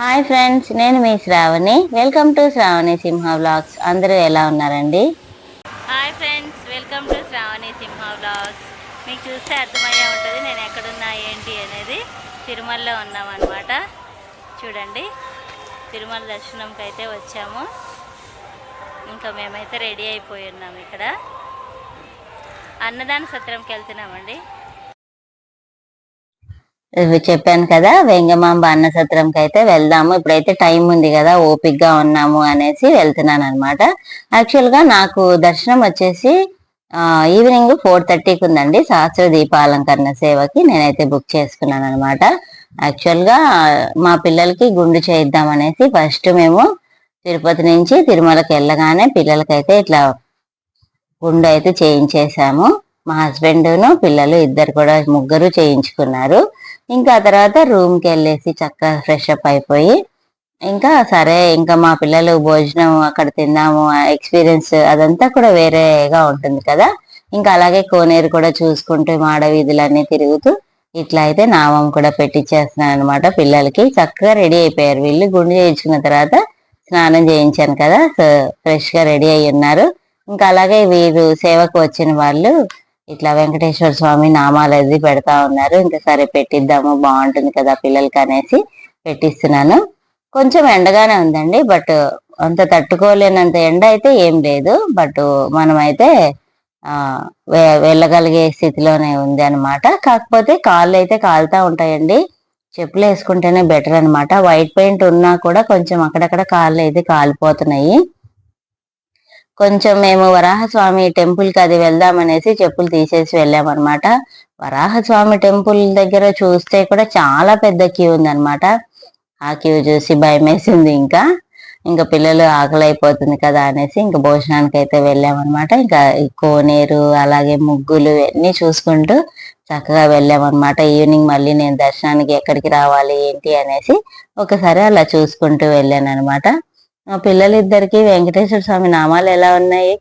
Hi friends నేను మీ Shravani. Welcome to Shravani Simha vlogs. అందరూ ఎలా ఉన్నారండి? Hi friends welcome to Shravani Simha vlogs. మీకు చూస్తే అర్థమయ్యే ఉంటుంది నేను ఎక్కడున్నా ఏంటి అనేది. తిరుమలలో ఉన్నామన్నమాట. చూడండి తిరుమల దర్శనంకి అయితే వచ్చాము. ఇంకా మేమైతే రెడీ అయిపోయి ఉన్నాము ఇక్కడ. అన్నదాన సత్రంకి వెళ్తున్నామండి. చెప్పాను కదా వెంగమాంబ అన్న సత్రంకి అయితే వెళ్దాము. ఇప్పుడైతే టైం ఉంది కదా ఓపిక్గా ఉన్నాము అనేసి వెళ్తున్నాను అనమాట యాక్చువల్గా నాకు దర్శనం వచ్చేసి ఈవినింగ్ ఫోర్ థర్టీకి ఉందండి. సహస్ర దీపాలంకరణ సేవకి నేనైతే బుక్ చేసుకున్నాను అనమాట యాక్చువల్గా మా పిల్లలకి గుండు చేయిద్దాం అనేసి ఫస్ట్ మేము తిరుపతి నుంచి తిరుమలకి వెళ్ళగానే పిల్లలకైతే ఇట్లా గుండు అయితే చేయించేసాము మా హస్బెండ్ను పిల్లలు ఇద్దరు కూడా ముగ్గురు చేయించుకున్నారు. ఇంకా ఆ తర్వాత రూమ్కి వెళ్ళేసి చక్కగా ఫ్రెష్ అప్ అయిపోయి ఇంకా సరే ఇంకా మా పిల్లలు భోజనం అక్కడ తిన్నాము ఎక్స్పీరియన్స్ అదంతా కూడా వేరేగా ఉంటుంది కదా. ఇంకా అలాగే కోనేరు కూడా చూసుకుంటూ మాడ వీధులన్నీ తిరుగుతూ ఇట్లా అయితే నామం కూడా పెట్టించేస్తున్నాను అనమాట పిల్లలకి. చక్కగా రెడీ అయిపోయారు వీళ్ళు. గుండు చేయించుకున్న తర్వాత స్నానం చేయించాను కదా. సో రెడీ అయి ఉన్నారు. ఇంకా అలాగే వీరు సేవకు వచ్చిన వాళ్ళు ఇట్లా వెంకటేశ్వర స్వామి నామాలు అది పెడతా ఉన్నారు. ఇంకా సరే పెట్టిద్దాము బాగుంటుంది కదా పిల్లలకి అనేసి పెట్టిస్తున్నాను. కొంచెం ఎండగానే ఉందండి బట్ అంత తట్టుకోలేనంత ఎండ అయితే ఏం లేదు. బట్ మనమైతే వె- వెళ్ళగలిగే స్థితిలోనే ఉంది అనమాట కాకపోతే కాళ్ళు అయితే కాలుతా ఉంటాయండి. చెప్పులు వేసుకుంటేనే బెటర్ అనమాట వైట్ పెయింట్ ఉన్నా కూడా కొంచెం అక్కడక్కడ కాళ్ళు అయితే కాలిపోతున్నాయి. కొంచెం మేము వరాహస్వామి టెంపుల్కి అది వెళ్దామనేసి చెప్పులు తీసేసి వెళ్ళామన్నమాట. వరాహస్వామి టెంపుల్ దగ్గర చూస్తే కూడా చాలా పెద్ద క్యూ ఉందన్నమాట. ఆ క్యూ చూసి భయం వేసింది ఇంకా. ఇంకా పిల్లలు ఆకలి అయిపోతుంది కదా అనేసి ఇంకా భోజనానికి అయితే వెళ్ళామన్నమాట. ఇంకా కోనేరు అలాగే ముగ్గులు ఇవన్నీ చూసుకుంటూ చక్కగా వెళ్ళామన్నమాట. ఈవినింగ్ మళ్ళీ నేను దర్శనానికి ఎక్కడికి రావాలి ఏంటి అనేసి ఒకసారి అలా చూసుకుంటూ వెళ్ళాను అనమాట మా పిల్లలిద్దరికి వెంకటేశ్వర స్వామి నామాలు ఎలా ఉన్నాయి?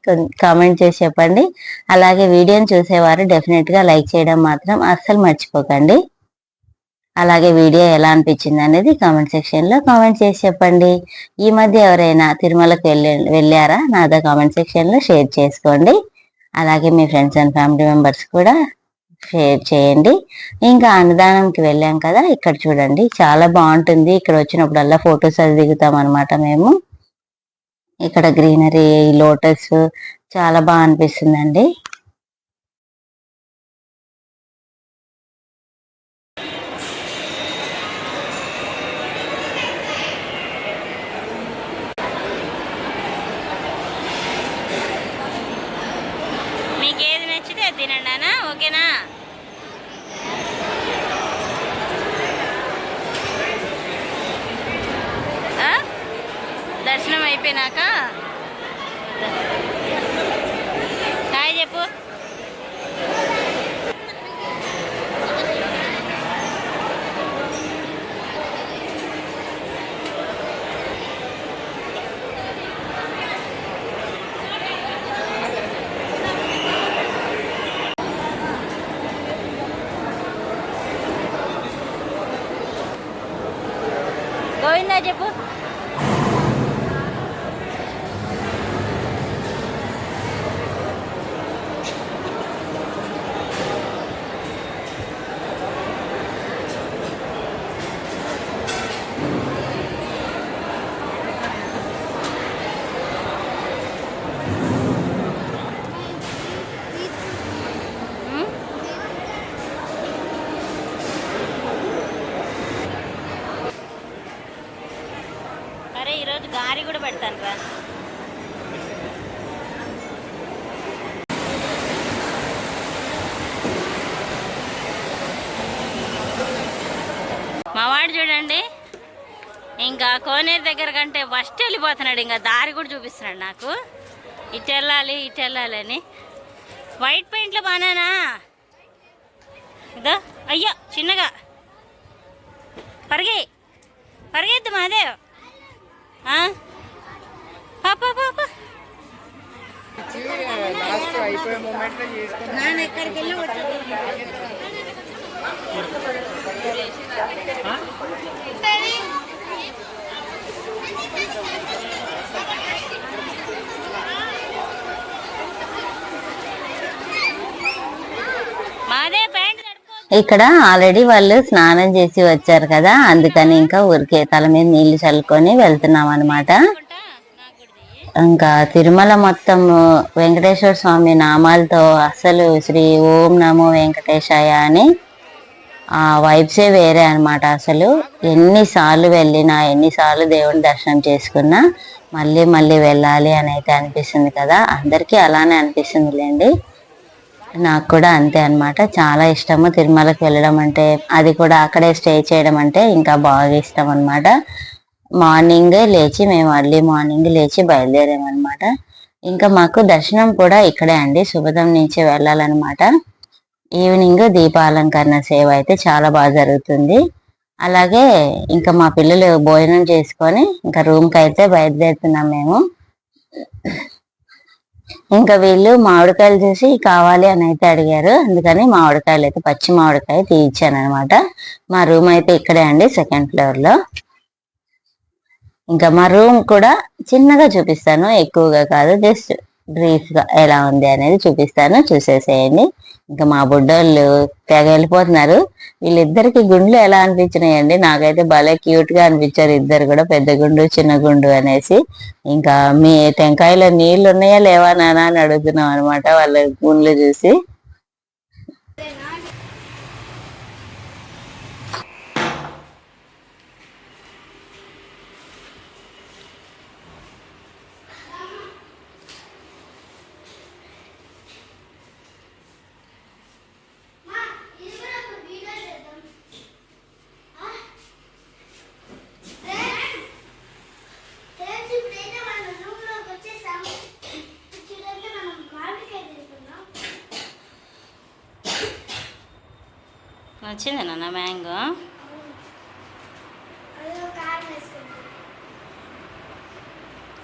కామెంట్ చేసి చెప్పండి. అలాగే వీడియోని చూసేవారు డెఫినెట్గా లైక్ చేయడం మాత్రం అస్సలు మర్చిపోకండి. అలాగే వీడియో ఎలా అనిపించింది అనేది కామెంట్ సెక్షన్లో కామెంట్ చేసి చెప్పండి. ఈ మధ్య ఎవరైనా తిరుమలకు వెళ్ళి వెళ్ళారా? నాతో కామెంట్ సెక్షన్లో షేర్ చేసుకోండి. అలాగే మీ ఫ్రెండ్స్ అండ్ ఫ్యామిలీ మెంబర్స్ కూడా షేర్ చేయండి. ఇంకా అన్నదానంకి వెళ్ళాం కదా ఇక్కడ చూడండి. చాలా బాగుంటుంది. ఇక్కడ వచ్చినప్పుడల్లా ఫొటోస్ అది దిగుతాం అనమాట మేము. ఇక్కడ గ్రీనరీ లోటస్ చాలా బాగా అనిపిస్తుందండి మీకు ఏది నచ్చితే అది తినండి అన్న ఓకేనా ఆ? దర్శనం అయిపోయినాక హాయ్ చెప్పు గోవిందా చెప్పు ఉమ్? అరే ఈరోజు గారి కూడా పెడతాను రా. మావాడు చూడండి ఇంకా కోనేరు దగ్గర కంటే ఫస్ట్ వెళ్ళిపోతున్నాడు ఇంకా దారి కూడా చూపిస్తున్నాడు నాకు. ఇటు వెళ్ళాలి ఇటు వెళ్ళాలి అని. వైట్ పెయింట్లో బాగానా ఇదో అయ్యో చిన్నగా. పరిగే పరిగెత్తు మాదేవ్ పాపా పాపా లాస్ట్ అయిపోయే మూమెంట్లో చేసుకోండి నేను ఎక్కడికి వెళ్ళి వచ్చాను ఇక్కడ ఆల్రెడీ వాళ్ళు స్నానం చేసి వచ్చారు కదా అందుకని ఇంకా ఊరికే తల మీద నీళ్ళు చల్లుకొని వెళ్తున్నాం అనమాట ఇంకా తిరుమల మొత్తం వెంకటేశ్వర స్వామి నామాలతో అసలు శ్రీ ఓం నమో వెంకటేశాయ అని ఆ వైబ్సే వేరే అనమాట అసలు. ఎన్నిసార్లు వెళ్ళినా ఎన్నిసార్లు దేవుని దర్శనం చేసుకున్నా మళ్ళీ మళ్ళీ వెళ్ళాలి అని అయితే అనిపిస్తుంది కదా. అందరికీ అలానే అనిపిస్తుంది లేండి నాకు కూడా అంతే అనమాట చాలా ఇష్టము తిరుమలకి వెళ్ళడం అంటే అది కూడా అక్కడే స్టే చేయడం అంటే ఇంకా బాగా ఇష్టం అనమాట మార్నింగ్ లేచి మేము అర్లీ మార్నింగ్ లేచి బయలుదేరామన్నమాట ఇంకా మాకు దర్శనం కూడా ఇక్కడే అండి. శుభదం నుంచి వెళ్ళాలన్నమాట. ఈవినింగ్ దీపాలంకరణ సేవ అయితే చాలా బాగా జరుగుతుంది. అలాగే ఇంకా మా పిల్లలు భోజనం చేసుకొని ఇంకా రూమ్కి అయితే బయలుదేరుతున్నాం మేము. ఇంకా వీళ్ళు మామిడికాయలు చూసి కావాలి అని అయితే అడిగారు. అందుకని మామిడికాయలు అయితే పచ్చి మామిడికాయ తీయించాను అనమాట మా రూమ్ అయితే ఇక్కడే అండి సెకండ్ ఫ్లోర్లో. ఇంకా మా రూమ్ కూడా చిన్నగా చూపిస్తాను ఎక్కువగా కాదు జస్ట్ బ్రీఫ్గా ఎలా ఉంది అనేది చూపిస్తాను. చూసేసేయండి. ఇంకా మా బుడ్డోళ్ళు తెగ వెళ్ళిపోతున్నారు వీళ్ళిద్దరికి గుండ్లు ఎలా అనిపించినాయండి? నాకైతే భలే క్యూట్గా అనిపించారు ఇద్దరు కూడా పెద్ద గుండు చిన్న గుండు అనేసి. ఇంకా మీ టెంకాయలో నీళ్ళు ఉన్నాయా లేవా నానా అని అడుగుతున్నాం అనమాట వాళ్ళ గుండ్లు చూసి ఫ్రెండ్స్ ఇప్పుడైతే మన రూమ్లోకి వచ్చేసాం చూడండి మనం మామిడికాయ తింటున్నాం వచ్చింది నాన్న మ్యాంగో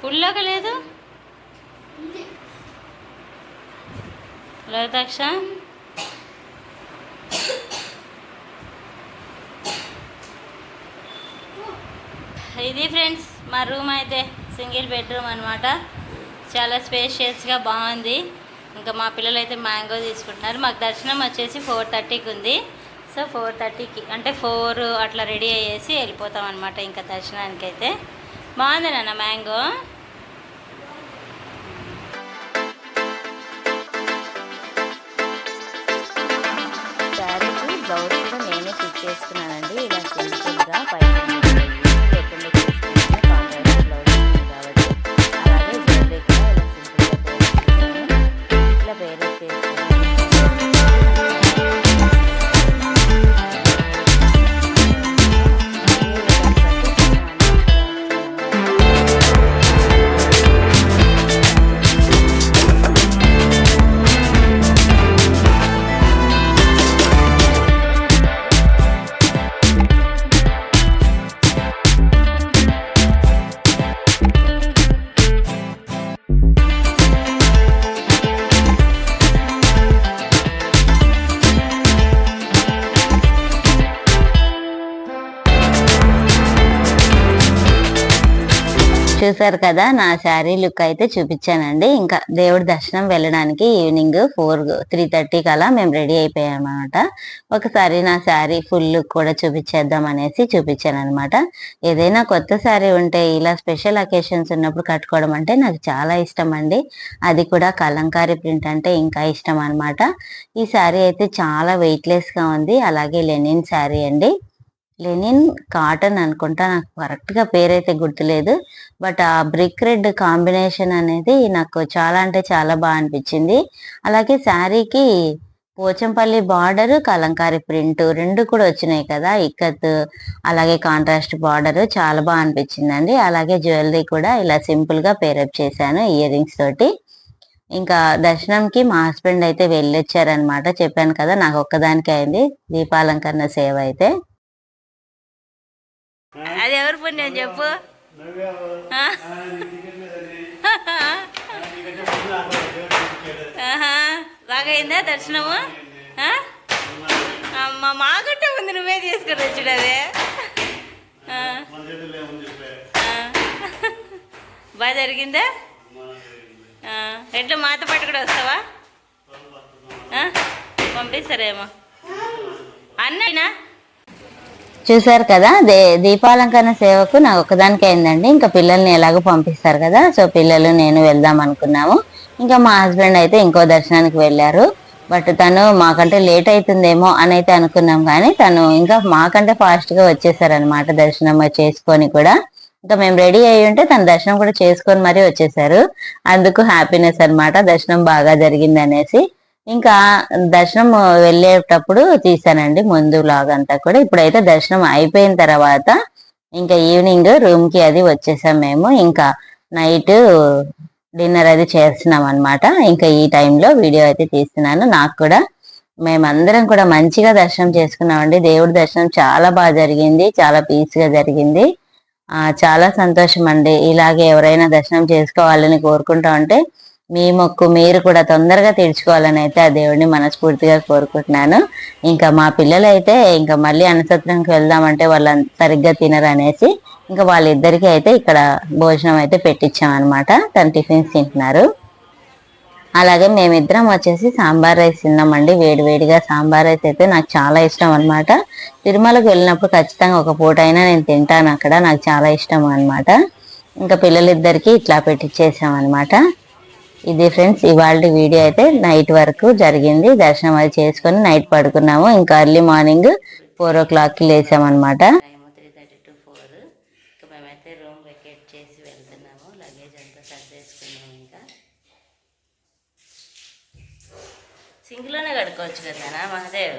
పుల్లోక లేదు? లోతాక్ష ఇది ఫ్రెండ్స్ మా రూమ్ అయితే సింగిల్ బెడ్రూమ్ అనమాట చాలా స్పేషియస్గా బాగుంది. ఇంకా మా పిల్లలు అయితే మ్యాంగో తీసుకుంటున్నారు. మాకు దర్శనం వచ్చేసి ఫోర్ థర్టీకి ఉంది. సో ఫోర్ థర్టీకి అంటే ఫోర్ అట్లా రెడీ అయ్యేసి వెళ్ళిపోతాం అనమాట ఇంకా దర్శనానికి అయితే బాగుంది నాన్న మ్యాంగో. శారీకి బ్లౌజ్ కూడా నేనే స్టిచ్ చేసుకున్నానండి ఇలా సింపుల్గా చూసారు కదా నా శారీ లుక్ అయితే చూపించానండి. ఇంకా దేవుడి దర్శనం వెళ్ళడానికి ఈవినింగ్ ఫోర్ త్రీ థర్టీకి అలా మేము రెడీ అయిపోయామన్నమాట. ఒకసారి నా శారీ ఫుల్ లుక్ కూడా చూపించేద్దాం అనేసి చూపించాను అనమాట ఏదైనా కొత్త శారీ ఉంటే ఇలా స్పెషల్ అకేషన్స్ ఉన్నప్పుడు కట్టుకోవడం అంటే నాకు చాలా ఇష్టం అండి. అది కూడా కలంకారీ ప్రింట్ అంటే ఇంకా ఇష్టం అనమాట ఈ శారీ అయితే చాలా వెయిట్లెస్గా ఉంది. అలాగే లెనిన్ శారీ అండి. లెనిన్ కాటన్ అనుకుంటా నాకు కరెక్ట్గా పేరైతే గుర్తులేదు. బట్ ఆ బ్రిక్ రెడ్ కాంబినేషన్ అనేది నాకు చాలా అంటే చాలా బాగా అనిపించింది. అలాగే శారీకి పోచంపల్లి బార్డర్ కలంకారీ ప్రింట్ రెండు కూడా వచ్చినాయి కదా ఇక్కత్ అలాగే కాంట్రాస్ట్ బార్డర్ చాలా బాగా అనిపించిందండి. అలాగే జ్యువెలరీ కూడా ఇలా సింపుల్గా పేరప్ చేశాను ఇయర్ రింగ్స్ తోటి. ఇంకా దర్శనంకి మా హస్బెండ్ అయితే వెళ్ళొచ్చారనమాట చెప్పాను కదా నాకు ఒక్కదానికి అయింది దీపాలంకరణ సేవ అయితే. అది ఎవరు పుణ్యం చెప్పు. బాగైందా దర్శనము? అమ్మ మాకంటే ముందు నువ్వే తీసుకుని వచ్చాడు అదే. బాగా జరిగిందా. ఎట్లా మాతో పాటు కూడా వస్తావా? పంపిస్తారేమో అన్నయ్యనా చూసారు కదా? దే దీపాలంకరణ సేవకు నాకు ఒకదానికి అయిందండి. ఇంకా పిల్లల్ని ఎలాగో పంపిస్తారు కదా? సో పిల్లలు నేను వెళ్దాం అనుకున్నాము. ఇంకా మా హస్బెండ్ అయితే ఇంకో దర్శనానికి వెళ్ళారు. బట్ తను మాకంటే లేట్ అవుతుందేమో అని అయితే అనుకున్నాం కానీ తను ఇంకా మాకంటే ఫాస్ట్గా వచ్చేసారనమాట దర్శనం చేసుకొని కూడా. ఇంకా మేము రెడీ అయ్యి ఉంటే తన దర్శనం కూడా చేసుకొని మరీ వచ్చేసారు. అందుకు హ్యాపీనెస్ అనమాట దర్శనం బాగా జరిగింది అనేసి ఇంకా దర్శనం వెళ్ళేటప్పుడు తీసానండి ముందు లాగ్ అంతా కూడా. ఇప్పుడైతే దర్శనం అయిపోయిన తర్వాత ఇంకా ఈవినింగ్ రూమ్కి అది వచ్చేసాం మేము. ఇంకా నైట్ డిన్నర్ అది చేస్తున్నాం అన్నమాట ఇంకా ఈ టైంలో వీడియో అయితే తీస్తున్నాను. నాకు కూడా మేమందరం కూడా మంచిగా దర్శనం చేసుకున్నామండి. దేవుడి దర్శనం చాలా బాగా జరిగింది. చాలా పీస్గా జరిగింది. చాలా సంతోషం అండి ఇలాగే ఎవరైనా దర్శనం చేసుకోవాలని కోరుకుంటా ఉంటే మీ మొక్కు మీరు కూడా తొందరగా తీర్చుకోవాలని అయితే ఆ దేవుడిని మనస్ఫూర్తిగా కోరుకుంటున్నాను. ఇంకా మా పిల్లలు అయితే ఇంకా మళ్ళీ అనసత్రంకి వెళ్దామంటే వాళ్ళు సరిగ్గా తినరు అనేసి ఇంకా వాళ్ళిద్దరికీ అయితే ఇక్కడ భోజనం అయితే పెట్టించామన్నమాట తను టిఫిన్స్ తింటున్నారు. అలాగే మేమిద్దరం వచ్చేసి సాంబార్ రైస్ తిన్నామండి. వేడివేడిగా సాంబార్ రైస్ అయితే నాకు చాలా ఇష్టం అనమాట తిరుమలకు వెళ్ళినప్పుడు ఖచ్చితంగా ఒక పూట అయినా నేను తింటాను అక్కడ. నాకు చాలా ఇష్టం అనమాట ఇంకా పిల్లలిద్దరికీ ఇట్లా పెట్టించేసాం అనమాట ఇది ఫ్రెండ్స్ ఇవాళ వీడియో అయితే నైట్ వరకు జరిగింది. దర్శనం అది చేసుకొని నైట్ పడుకున్నాము. ఇంకా ఎర్లీ మార్నింగ్ ఫోర్ ఓ క్లాక్కి లేసామన్నమాట టైం త్రీ సింక్లోనే కడుక్కోవచ్చు కదా మహాదేవ్?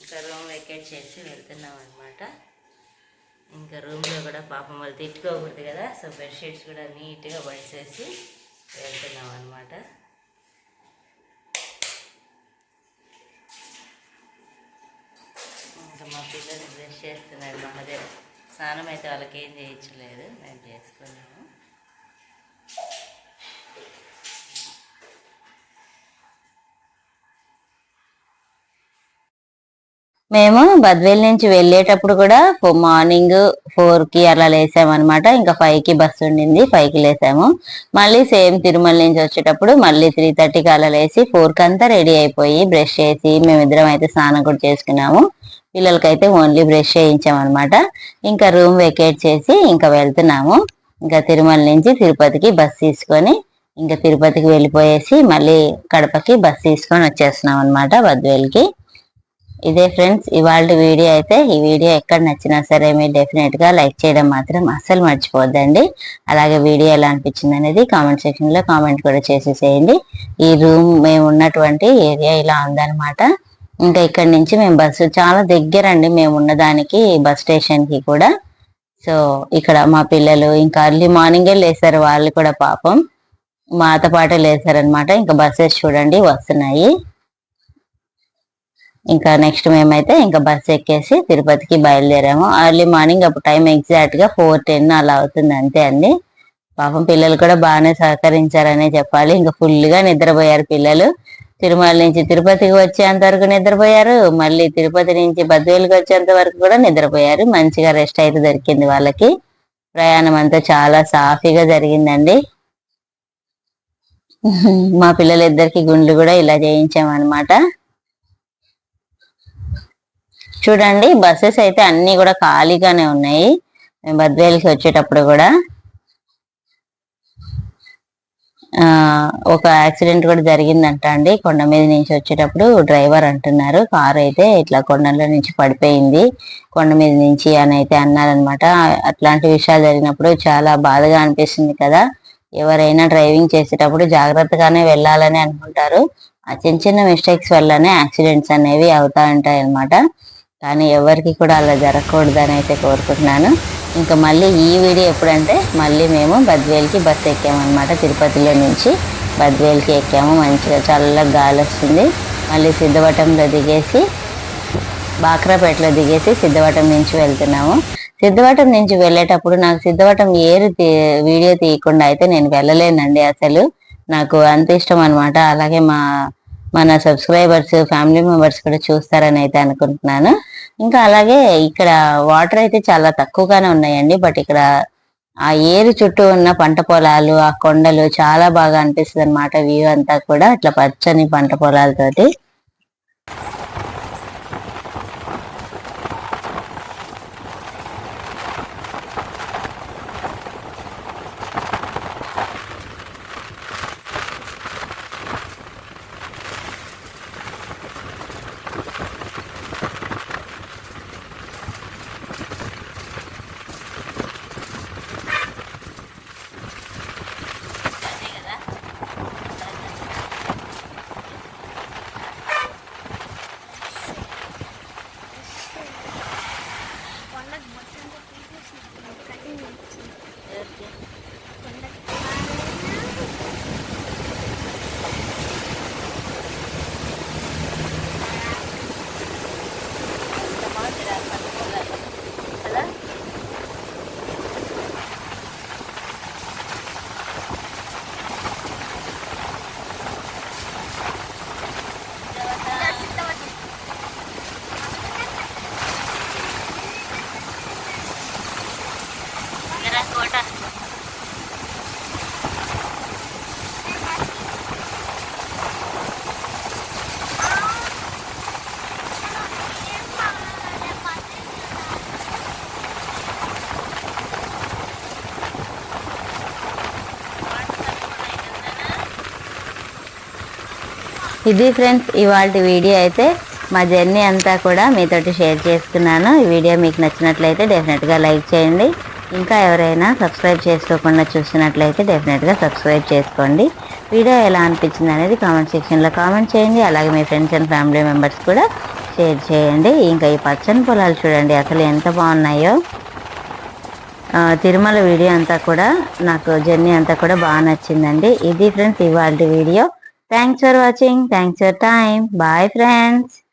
ఇంకా రూమ్ వెకేట్ చేసి వెళ్తున్నాం అనమాట ఇంకా రూమ్లో కూడా పాపం వాళ్ళు తిట్టుకోకూడదు కదా సో బెడ్షీట్స్ కూడా నీట్గా పడిచేసి వెళ్తున్నాం అనమాట ఇంకా మా పిల్లలు బ్రష్ చేస్తున్నారు మహాదేవ్ స్నానం అయితే వాళ్ళకి ఏం చేయించలేదు మేము చేసుకున్నాము. మేము బద్వేల్ నుంచి వెళ్ళేటప్పుడు కూడా మార్నింగ్ ఫోర్కి అలా లేసామన్నమాట. ఇంకా ఫైవ్కి బస్సు ఉండింది ఫైవ్కి లేసాము. మళ్ళీ సేమ్ తిరుమల నుంచి వచ్చేటప్పుడు మళ్ళీ త్రీ థర్టీకి అలా లేసి ఫోర్కి అంతా రెడీ అయిపోయి బ్రష్ చేసి మేమిద్దరం అయితే స్నానం కూడా చేసుకున్నాము. పిల్లలకైతే ఓన్లీ బ్రష్ చేయించామన్నమాట. ఇంకా రూమ్ వెకేట్ చేసి ఇంకా వెళ్తున్నాము. ఇంకా తిరుమల నుంచి తిరుపతికి బస్ తీసుకొని ఇంకా తిరుపతికి వెళ్ళిపోయేసి మళ్ళీ కడపకి బస్ తీసుకొని వచ్చేస్తున్నాం అనమాట బద్వేల్కి. ఇదే ఫ్రెండ్స్ ఇవాళ వీడియో అయితే ఈ వీడియో ఎక్కడ నచ్చినా సరే మీరు డెఫినెట్గా లైక్ చేయడం మాత్రం అస్సలు మర్చిపోద్దండి అలాగే వీడియో ఎలా అనిపించింది అనేది కామెంట్ సెక్షన్లో కామెంట్ కూడా చేసేసేయండి. ఈ రూమ్ మేము ఉన్నటువంటి ఏరియా ఇలా ఉందన్నమాట. ఇంకా ఇక్కడ నుంచి మేము బస్సు చాలా దగ్గర అండి మేము ఉన్నదానికి బస్ స్టేషన్కి కూడా. సో ఇక్కడ మా పిల్లలు ఇంకా అర్లీ మార్నింగే లేసారు వాళ్ళు కూడా పాపం. మాతో పాటే లేసారనమాట ఇంకా బస్సెస్ చూడండి వస్తున్నాయి. ఇంకా నెక్స్ట్ మేమైతే ఇంకా బస్ ఎక్కేసి తిరుపతికి బయలుదేరాము. ఎర్లీ మార్నింగ్ అప్పుడు టైం ఎగ్జాక్ట్గా ఫోర్ టెన్ అలా అవుతుంది అంతే అండి. పాపం పిల్లలు కూడా బాగానే సహకరించారనే చెప్పాలి. ఇంకా ఫుల్గా నిద్రపోయారు పిల్లలు. తిరుమల నుంచి తిరుపతికి వచ్చేంత వరకు నిద్రపోయారు. మళ్ళీ తిరుపతి నుంచి బద్వేలుకి వచ్చేంత వరకు కూడా నిద్రపోయారు. మంచిగా రెస్ట్ అయితే దొరికింది వాళ్ళకి. ప్రయాణం అంతా చాలా సాఫీగా జరిగిందండి. మా పిల్లలిద్దరికి గుండ్లు కూడా ఇలా చేయించామన్నమాట. చూడండి బస్సెస్ అయితే అన్ని కూడా ఖాళీగానే ఉన్నాయి. మేము బద్వేలకి వచ్చేటప్పుడు కూడా. ఒక యాక్సిడెంట్ కూడా జరిగిందంట అండి. కొండ మీద నుంచి వచ్చేటప్పుడు డ్రైవర్ అంటున్నారు. కారు అయితే ఇట్లా కొండల్లో నుంచి పడిపోయింది. కొండ మీద నుంచి అని అయితే అన్నారనమాట అట్లాంటి విషయాలు జరిగినప్పుడు చాలా బాధగా అనిపిస్తుంది కదా. ఎవరైనా డ్రైవింగ్ చేసేటప్పుడు జాగ్రత్తగానే వెళ్ళాలని అనుకుంటారు. ఆ చిన్న చిన్న మిస్టేక్స్ వల్లనే యాక్సిడెంట్స్ అనేవి అవుతా ఉంటాయి అన్నమాట కానీ ఎవరికి కూడా అలా జరగకూడదని అయితే కోరుకుంటున్నాను. ఇంకా మళ్ళీ ఈ వీడియో ఎప్పుడంటే మళ్ళీ మేము బద్వేల్కి బస్సు ఎక్కామన్నమాట. తిరుపతిలో నుంచి బద్వేల్కి ఎక్కాము. మంచిగా చల్లగా గాలి వస్తుంది. మళ్ళీ సిద్ధవటంలో దిగేసి బాక్రాపేటలో దిగేసి సిద్ధవటం నుంచి వెళ్తున్నాము. సిద్ధవటం నుంచి వెళ్ళేటప్పుడు నాకు సిద్ధవటం ఏరు తీ- వీడియో తీయకుండా అయితే నేను వెళ్ళలేనండి అసలు. నాకు అంత ఇష్టం అనమాట అలాగే మా మన సబ్స్క్రైబర్స్ ఫ్యామిలీ మెంబర్స్ కూడా చూస్తారని అయితే అనుకుంటున్నాను. ఇంకా అలాగే ఇక్కడ వాటర్ అయితే చాలా తక్కువగానే ఉన్నాయండి. బట్ ఇక్కడ ఆ ఏరు చుట్టూ ఉన్న పంట పొలాలు ఆ కొండలు చాలా బాగా అనిపిస్తుంది అనమాట వ్యూ అంతా కూడా ఇట్లా పచ్చని పంట పొలాలతోటి. ఇది ఫ్రెండ్స్ ఇవాళ వీడియో అయితే మా జర్నీ అంతా కూడా మీతోటి షేర్ చేసుకున్నాను ఈ వీడియో మీకు నచ్చినట్లయితే డెఫినెట్గా లైక్ చేయండి. ఇంకా ఎవరైనా సబ్స్క్రైబ్ చేసుకోకుండా చూసినట్లయితే డెఫినెట్గా సబ్స్క్రైబ్ చేసుకోండి. వీడియో ఎలా అనిపించింది అనేది కామెంట్ సెక్షన్లో కామెంట్ చేయండి. అలాగే మీ ఫ్రెండ్స్ అండ్ ఫ్యామిలీ మెంబర్స్ కూడా షేర్ చేయండి. ఇంకా ఈ పచ్చని పొలాలు చూడండి అసలు ఎంత బాగున్నాయో. తిరుమల వీడియో అంతా కూడా నాకు జర్నీ అంతా కూడా బాగా నచ్చిందండి. ఇది ఫ్రెండ్స్ ఇవాళ video. Thanks for watching. Thanks for time. Bye friends.